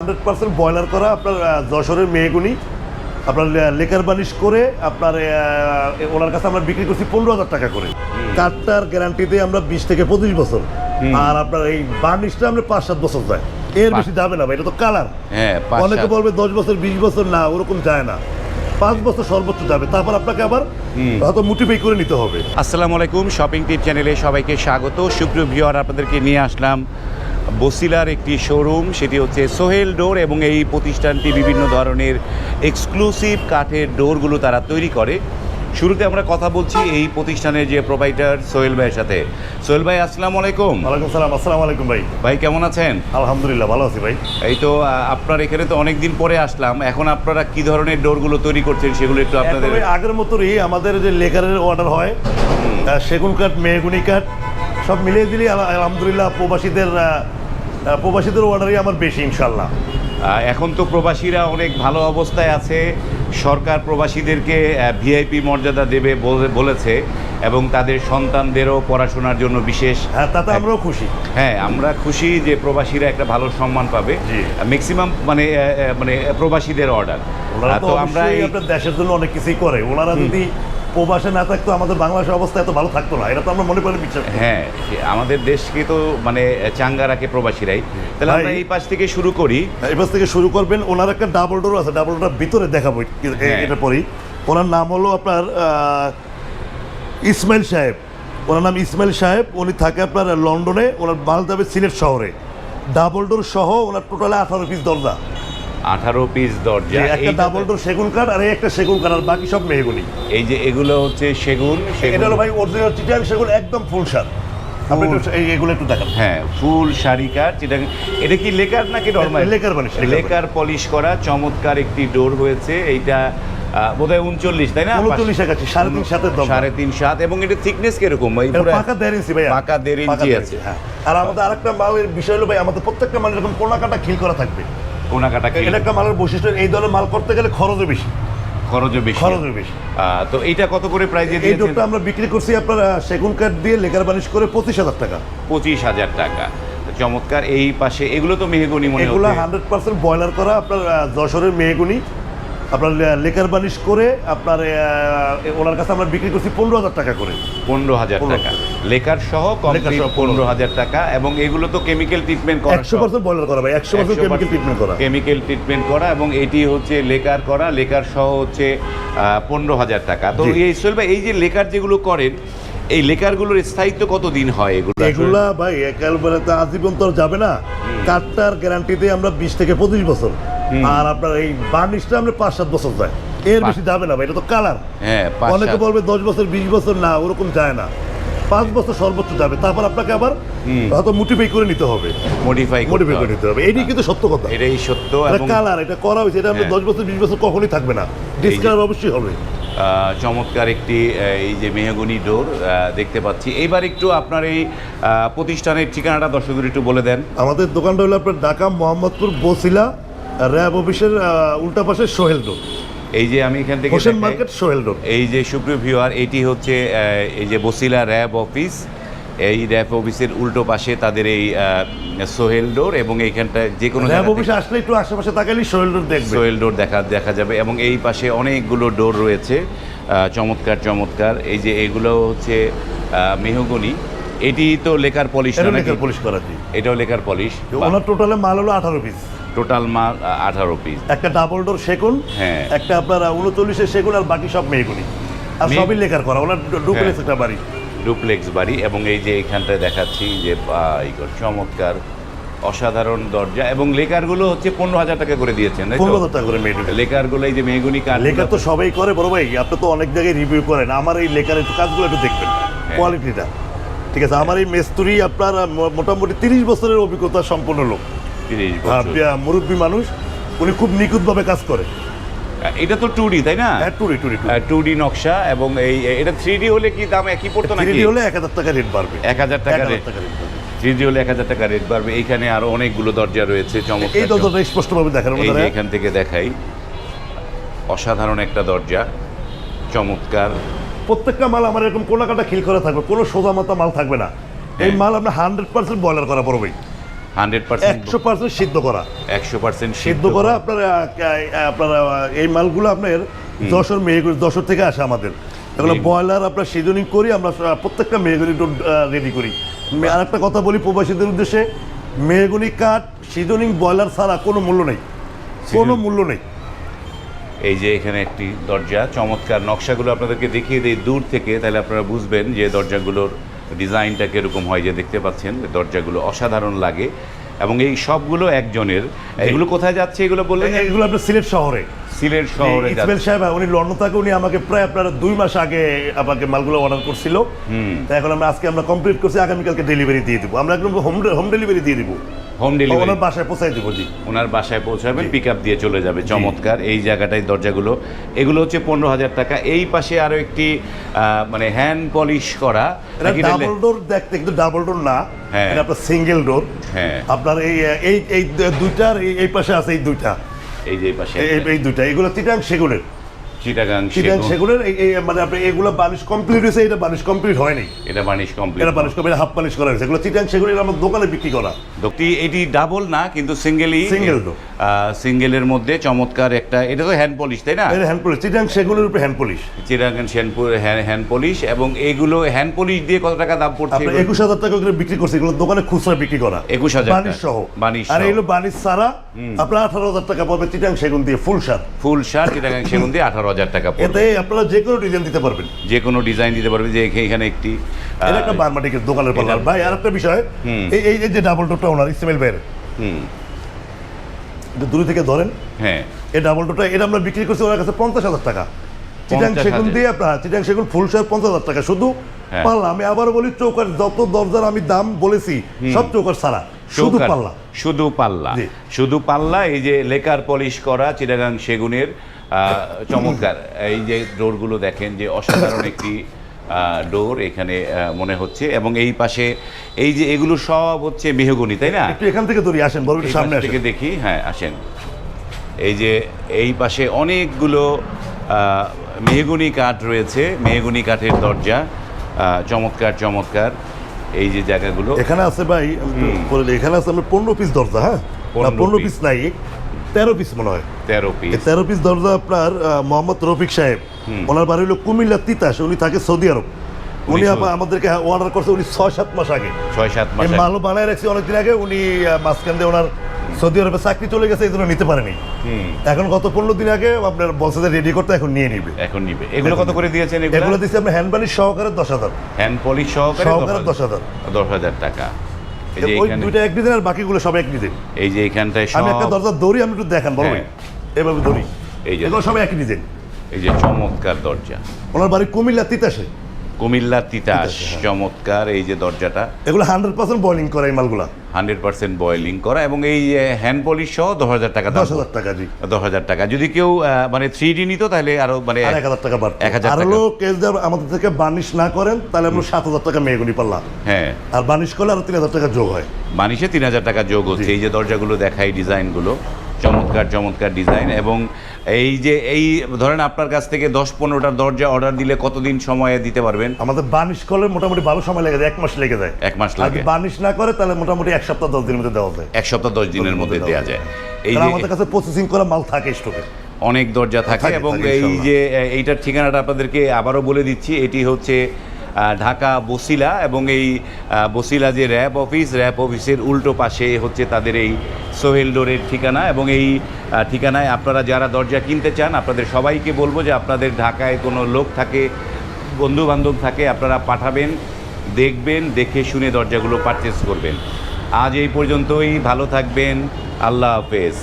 Hundred percent boiler করা আপনার যশোরের মেয়েগুনি আপনার লেকার বানিশ করে আপনার ওনার কাছে আমরা বিক্রি করছি পনেরো হাজার টাকা করে। কাঠটার গ্যারান্টিতে আমরা বিশ থেকে পঁচিশ বছর। আর আপনার এই বার্নিশটা আমরা পাঁচ সাত বছর যায়। এর বেশি যাবে না ভাই এটা তো কালার। হ্যাঁ অনেকে বলবে দশ বছর বিশ বছর না ওরকম যায় না। পাঁচ বছর সর্বোচ্চ যাবে। তারপর আপনাকে আবার হয়তো মোটিফাই করে নিতে হবে। আসসালামু আলাইকুম শপিং টিপ চ্যানেলে সবাইকে স্বাগত। সুপ্রিয় ভিওয়ার আপনাদেরকে নিয়ে আসলাম বসিলার একটি শোরুম সেটি হচ্ছে সোহেল ডোর এবং এই প্রতিষ্ঠানটি বিভিন্ন ধরনের এক্সক্লুসিভ কাঠের ডোরগুলো তারা তৈরি করে। শুরুতে আমরা কথা বলছি এই প্রতিষ্ঠানের যে প্রোভাইডার সোহেল ভাইয়ের সাথে। সোহেল ভাই আসসালামু আলাইকুম। ওয়ালাইকুম সালাম আসসালামু আলাইকুম ভাই। ভাই কেমন আছেন? আলহামদুলিল্লাহ ভালো আছি ভাই। এই তো আপনার এখানে তো অনেক দিন পরে আসলাম। এখন আপনারা কি ধরনের ডোরগুলো তৈরি করছেন সেগুলো একটু আপনাদের আগের মতোই আমাদের যে লেকারের অর্ডার হয় সেগুন কাঠ মেহগুনি কাঠ সব মিলিয়ে দিলে আলহামদুলিল্লাহ প্রবাসীদের প্রবাসীদের অর্ডারই আমার বেশি ইনশাল্লাহ এখন তো প্রবাসীরা অনেক ভালো অবস্থায় আছে। সরকার প্রবাসীদেরকে ভিআইপি মর্যাদা দেবে বলে- বলেছে এবং তাদের সন্তানদেরও পড়াশোনার জন্য বিশেষ হ্যাঁ তাতে আমরাও খুশি। হ্যাঁ আমরা খুশি যে প্রবাসীরা একটা ভালো সম্মান পাবে। ম্যাক্সিমাম মানে মানে প্রবাসীদের অর্ডার তো আমরা দেশের জন্য অনেক কিছুই করে। ওনারা যদি প্রবাসে না থাকতো আমাদের বাংলাদেশের অবস্থা এত ভালো থাকতো না। এটা তো আমরা মনে করে বিশ্বাস হ্যাঁ আমাদের দেশকে তো মানে চাঙ্গা রাখে প্রবাসীরাই। তাহলে আমরা এই পাশ থেকে শুরু করি। এই পাশ থেকে শুরু করবেন। ওনার একটা ডাবল ডোর আছে ডাবল ডোর ভিতরে দেখাবো হ্যাঁ। এটা পরেই। ওনার নাম হলো আপনার ইসমাইল সাহেব। ওনার নাম ইসমাইল সাহেব। উনি থাকে আপনার লন্ডনে ওনার মাল যাবে সিলেট শহরে। ডাবল ডোর সহ ওনার টোটালে আঠারো পিস দরজা। আঠারো পিস দরজা। একটা ডাবল ডোর সেগুন কাঠ আর এই একটা সেগুন কাঠ আর বাকি সব মেহগুনি। এই যে এগুলো হচ্ছে সেগুন সেগুন। এটা হলো ভাই অরিজিনাল চিটাং সেগুন একদম ফুল সার। আপনি একটু এই- এগুলো একটু দেখান। হ্যাঁ ফুল শাড়ি কাঠ যেটা এটা কি লেকার নাকি normal lacquer polish, lacquer polish করা চমৎকার একটি ডোর হয়েছে। এইটা বোধহয় উনচল্লিশ তাই না? উনচল্লিশ একাশি সাড়ে তিন সাতের সাড়ে তিন সাত এবং এটা থিকনেস কীরকম পাকা দেড় ইঞ্চি ভাই পাকা দেড় ইঞ্চি আছে। হ্যাঁ। আর আমাদের আরেকটা বিষয় হলো ভাই আমাদের প্রত্যেকটা মাল এরকম কোনা কাটা খিল করা থাকবে। কোনাকাটা এটা একটা মালের বৈশিষ্ট্য এই ধরনের মাল করতে গেলে খরচও বেশি। খরচও বেশি। খরচও বেশি। তো এইটা কত করে প্রাইজে এই ডোরটা আমরা বিক্রি করছি আপনার সেগুন কাঠ দিয়ে লেকার বানিশ করে পঁচিশ হাজার টাকা। পঁচিশ হাজার টাকা। চমৎকার এই পাশে এগুলো তো মেহগুনি মনে এগুলো হান্ড্রেড পার্সেন্ট বয়লার করা আপনার যশোরের মেহগুনি। আপনার লেকার বানিশ করে আপনার ওনার কাছে আমরা বিক্রি করছি পনেরো হাজার টাকা করে। পনেরো হাজার টাকা। লেকার সহ কমপ্লিট পনেরো হাজার। টাকা এবং এগুলো তো কেমিক্যাল ট্রিটমেন্ট করা একশো পার্সেন্ট বয়লার করা ভাই একশো পার্সেন্ট কেমিক্যাল ট্রিটমেন্ট করা। কেমিক্যাল ট্রিটমেন্ট করা এবং এটি হচ্ছে লেকার করা লেকার সহ হচ্ছে পনেরো হাজার টাকা। তো এই ভাই এই যে লেকার যেগুলো করেন এই লেকারগুলোর স্থায়িত্ব কতদিন হয় এগুলো? এগুলা ভাই একেবারে তো আজীবন তো যাবে না। কাঠটার গ্যারান্টিতে আমরা বিশ থেকে পঁচিশ বছর। আর আপনার এই বার্নিশটা আমরা পাঁচ সাত বছর যায়। এর বেশি যাবে না ভাই এটা তো কালার হ্যাঁ অনেকে বলবে দশ বছর বিশ বছর না ওরকম যায় না। পাঁচ বছর সর্বোচ্চ যাবে। তারপর আপনাকে আবার হয়তো মোটিফাই করে নিতে হবে। মডিফাই মোটিফাই করে নিতে হবে। এটাই কিন্তু সত্য কথা। এটাই সত্য এটা কালার এটা করা হয়েছে এটা আমরা হ্যাঁ। দশ বছর বিশ বছর কখনোই থাকবে না। ডিসকালার অবশ্যই হবে। চমৎকার একটি এই যে মেহগনি ডোর দেখতে পাচ্ছি। এইবার একটু আপনার এই প্রতিষ্ঠানের ঠিকানাটা দর্শকদের একটু বলে দেন। আমাদের দোকানটা হলো আপনার ঢাকা মোহাম্মদপুর বসিলা র্যাব অফিসের উল্টা পাশে সোহেল রোড। এই যে আমি এখান থেকে হোসেন মার্কেট সোহেল রোড। এই যে সুপ্রিয় ভিউয়ার এটি হচ্ছে এই যে বসিলা র্যাব অফিস। এই র্যাব অফিসের উল্টো পাশে তাদের এই সোহেল ডোর এবং এইখানটা যে কোনো র্যাব অফিসে আসলে একটু আশেপাশে তাকালেই সোহেল রোড দেখবে। সোহেল ডোর দেখা দেখা যাবে এবং এই পাশে অনেকগুলো ডোর রয়েছে চমৎকার চমৎকার। এই যে এগুলো হচ্ছে মেহগনি। এটি তো লেকার পলিশ লেখার পুলিশ করা এটাও লেকার পলিশ। ওনার টোটালে মাল হলো আঠারো পিস। টোটাল মাল আঠারো পিস একটা ডাবল ডোর সেগুন হ্যাঁ। একটা আপনার উনচল্লিশের সেগুন আর বাকি সব মেয়েগুলি আর সবই লেখার করা ওনার ডুপ্লেক্স হ্যাঁ। একটা বাড়ি ডুপ্লেক্স বাড়ি এবং এই যে এখানটায় দেখাচ্ছি যে চমৎকার অসাধারণ দরজা এবং লেকারগুলো হচ্ছে পনেরো হাজার টাকা করে দিয়েছেন? পনেরো হাজার টাকা করে লেকারগুলো এই যে মেহগুনি কাঠ লেখার তো সবাই করে বড় ভাই আপনি তো অনেক জায়গায় রিভিউ করেন আমার এই একটু কাজগুলো একটু দেখবেন হ্যাঁ। কোয়ালিটিটা ঠিক আছে আমার এই মেস্তুরি আপনার মোটামুটি তিরিশ বছরের অভিজ্ঞতা সম্পন্ন লোক হ্যাঁ, মুরব্বী মানুষ উনি খুব নিখুঁতভাবে কাজ করে। এটা তো টু ডি তাই না? হ্যাঁ টুরি টুরি টু ডি নকশা এবং এই এটা থ্রি হলে কি দাম একই পড়তো নাকি? থ্রি হলে এক হাজার টাকা রেট বাড়বে। এক হাজার টাকা রেট থ্রি ডি হলে এক হাজার টাকা রেট বাড়বে। এইখানে আরও অনেকগুলো দরজা রয়েছে চমৎকার এই দরজাটা স্পষ্টভাবে দেখার মধ্যে এখান থেকে দেখাই অসাধারণ একটা দরজা চমৎকার। প্রত্যেকটা মাল আমার এরকম কোনা কাটা খিল করা থাকবে কোনো সোজা মাথা মাল থাকবে না। এই হ্যাঁ। মাল আমরা হান্ড্রেড পার্সেন্ট বয়লার করা পড়বেই। হান্ড্রেড পার্সেন্ট একশো পার্সেন্ট সিদ্ধ করা। একশো পার্সেন্ট সিদ্ধ করা আপনার আপনার এই মালগুলো আপনার যশোর মেয়েগুলি যশোর থেকে আসে আমাদের। এগুলো ব্রয়লার আপনার সিজনিং করি আমরা প্রত্যেকটা মেয়েগুলি রেডি করি। আর একটা কথা বলি প্রবাসীদের উদ্দেশ্যে মেয়েগুনি কাঠ সিজনিং ব্রয়লার ছাড়া কোনো মূল্য নেই। কোনো মূল্য নেই। এই যে এখানে একটি দরজা চমৎকার নকশাগুলো আপনাদেরকে দেখিয়ে দিই দূর থেকে তাহলে আপনারা বুঝবেন যে দরজাগুলোর ডিজাইনটা কীরকম হয় যে দেখতে পাচ্ছেন দরজাগুলো অসাধারণ লাগে। এবং এই সবগুলো একজনের এগুলো কোথায় যাচ্ছে এগুলো বললেন? এগুলো আপনার সিলেট শহরে। সিলেট শহরে ইসমাইল সাহেব উনি লন্ডন থাকে উনি আমাকে প্রায় আপনার দুই মাস আগে আমাকে মালগুলো অর্ডার করছিল। এখন আমরা আজকে আমরা কমপ্লিট করছি আগামীকালকে ডেলিভারি দিয়ে দিব। আমরা একদম হোম হোম ডেলিভারি দিয়ে দিব। হোম ডেলিভারি ওনার বাসায় পৌঁছাই দিব জি। ওনার বাসায় পৌঁছাবেন পিক আপ দিয়ে চলে যাবে চমৎকার। এই জায়গাটায় দরজাগুলো এগুলো হচ্ছে পনেরো হাজার টাকা। এই পাশে আরও একটি মানে হ্যান্ড পলিশ করা। ডাবল ডোর দেখতে কিন্তু ডাবল ডোর না হ্যাঁ। এটা আপনার সিঙ্গেল ডোর হ্যাঁ। আপনার এই এই এই দুইটার এই পাশে আছে এই দুইটা। এই যে এই পাশে এই- দুইটা এগুলো চিটাং সেগুনের। চিটাগাং চিটাং এই এই মানে আপনি এগুলো বানিশ কমপ্লিট হয়েছে এটা বানিশ কমপ্লিট হয়নি। এটা বানিশ কমপ্লিট এটা বানিশ কমপ্লিট হাফ বানিশ করা হয়েছে। এগুলো চিটাং সেগুনের আমার দোকানে বিক্রি করা। এটি ডাবল না কিন্তু সিঙ্গেলই তো। সিঙ্গেলের মধ্যে চমৎকার একটা এটা তো হ্যান্ড পলিশ তাই না? হ্যান্ড পলিশ চিটাং সেগুনের উপরে hand polish Chittagong hand polish এবং এইগুলো হ্যান্ড পলিশ দিয়ে কত টাকা দাম পড়ছে এগুলো? একুশ হাজার টাকা করে বিক্রি করছে এগুলো দোকানে খুচরা বিক্রি করা। 21,000 বানিশ সহ। বানিশ আর এগুলো বানিশ ছাড়া আপনার আঠারো হাজার টাকা পাবে চিটাং সেগুন দিয়ে ফুল সার ফুল শার্ট চিটাগাং সেগুন দিয়ে আঠারো হাজার টাকা এতে আপনারা যে কোনো ডিজাইন দিতে পারবেন। যে কোনো ডিজাইন দিতে পারবে যে এখানে একটি এটা একটা বারমাটিকের দোকানের পাল্লা ভাই আর একটা বিষয় এই এই যে ডাবল ডোরটা ওনার ইসমাইল ভাইয়ের। হুম, দূরে থেকে ধরেন। হ্যাঁ। এই ডাবল ডোরটা এটা আমরা বিক্রি করছি ওনার কাছে পঞ্চাশ হাজার টাকা। চিটাং সেগুন দিয়ে আপনার চিটাং সেগুন ফুল সার পঞ্চাশ হাজার টাকা। শুধু হ্যাঁ। পাল্লা আমি আবার বলি চৌকার যত দরজার আমি দাম বলেছি সব চৌকার ছাড়া। শুধু পাল্লা। শুধু পাল্লা। শুধু পাল্লা এই যে লেকার পলিশ করা চিটাগাং সেগুনের চমৎকার। এই যে ডোরগুলো দেখেন যে অসাধারণ একটি ডোর এখানে মনে হচ্ছে। এবং এই পাশে এই যে এগুলো সব হচ্ছে মেহগনি তাই না? একটু এখান থেকে দূরে আসেন বড় সামনে থেকে দেখি হ্যাঁ আসেন। এই যে এই পাশে অনেকগুলো মেহগনি কাঠ রয়েছে মেহগনি কাঠের দরজা চমৎকার চমৎকার। এই যে জায়গাগুলো। এখানে আছে ভাই এখানে আছে আমরা পনেরো পিস দরজা হ্যাঁ? 15 পনেরো। পিস নাই। তেরো পিস মনে হয়। তেরো পিস তেরো পিস দরজা আপনার মোহাম্মদ রফিক সাহেব। ওনার বাড়ি হলো কুমিল্লা তিতাস উনি থাকে সৌদি আরব। উনি আমাদেরকে অর্ডার করছে উনি ছয় সাত মাস আগে। ছয় সাত মাস। মালও বানায় রাখছি অনেকদিন আগে উনি মাঝখান দিয়ে ওনার সৌদি আরবে চাকরি চলে গেছে এই জন্য নিতে পারেনি। এখন গত পনেরো দিন আগে আপনার বলছে যে রেডি করতে এখন নিয়ে নিবে। এখন নিবে। এগুলো কত করে দিয়েছেন এগুলো? দিচ্ছি আমরা হ্যান্ড বানিশ সহকারে দশ হাজার। হ্যান্ড পলিশ সহকারে সহকারে দশ হাজার। দশ হাজার টাকা। এই যে ওই দুইটা এক ডিজাইন আর বাকিগুলো সব এক ডিজাইন। এই যে এইখানটায় আমি একটা দরজা দড়ি আমি একটু দেখান বলো হ্যাঁ। এভাবে দড়ি। এই যে সব একই ডিজাইন। এই যে চমৎকার দরজা। ওনার বাড়ি কুমিল্লা তিতাসে। কুমিল্লা তিতাস হ্যাঁ। চমৎকার এই যে দরজাটা। এগুলো হান্ড্রেড পার্সেন্ট বয়লিং করা এই মালগুলা। হান্ড্রেড পার্সেন্ট বয়েলিং করা এবং এই হ্যান্ড পলিশ সহ দশ হাজার টাকা দশ হাজার টাকা জি। দশ হাজার টাকা। যদি কেউ মানে থ্রি ডি নিত তাহলে আরও মানে এক হাজার টাকা বাড়তো। 1000 আর টাকা। হলো কেস আমাদের থেকে বার্নিশ না করেন তাহলে আমরা সাত হাজার টাকা মেয়েগুনি পারলাম হ্যাঁ। আর বার্নিশ করলে আরও তিন হাজার টাকা যোগ হয়। মানিসে তিন হাজার টাকা যোগ হচ্ছে। এই যে দরজাগুলো দেখাই ডিজাইনগুলো। চমৎকার চমৎকার ডিজাইন এবং এই যে এই ধরেন আপনার কাছ থেকে দশ পনেরোটা দরজা অর্ডার দিলে কতদিন সময়ে দিতে পারবেন? আমাদের বার্নিশ করলে মোটামুটি ভালো সময় লেগে যায় এক মাস লেগে যায়। এক মাস লাগে যদি বার্নিশ না করে তাহলে মোটামুটি এক সপ্তাহ দশ দিনের মধ্যে দেওয়া যায়। এক সপ্তাহ দশ দিনের মধ্যে দেওয়া যায়। এই যে আমাদের কাছে প্রসেসিং করা মাল থাকে স্টকে অনেক দরজা থাকে এবং এই যে এইটার ঠিকানাটা আপনাদেরকে আবারও বলে দিচ্ছি। এটি হচ্ছে ঢাকা বসিলা এবং এই বসিলা যে র্যাব অফিস, র্যাব অফিসের উল্টো পাশে হচ্ছে তাদের এই সোহেল ডোরের ঠিকানা এবং এই ঠিকানায় আপনারা যারা দরজা কিনতে চান, আপনাদের সবাইকে বলব যে আপনাদের ঢাকায় কোনো লোক থাকে বন্ধু বান্ধব থাকে, আপনারা পাঠাবেন, দেখবেন, দেখে শুনে দরজাগুলো পারচেস করবেন। আজ এই পর্যন্তই, ভালো থাকবেন, আল্লাহ হাফেজ।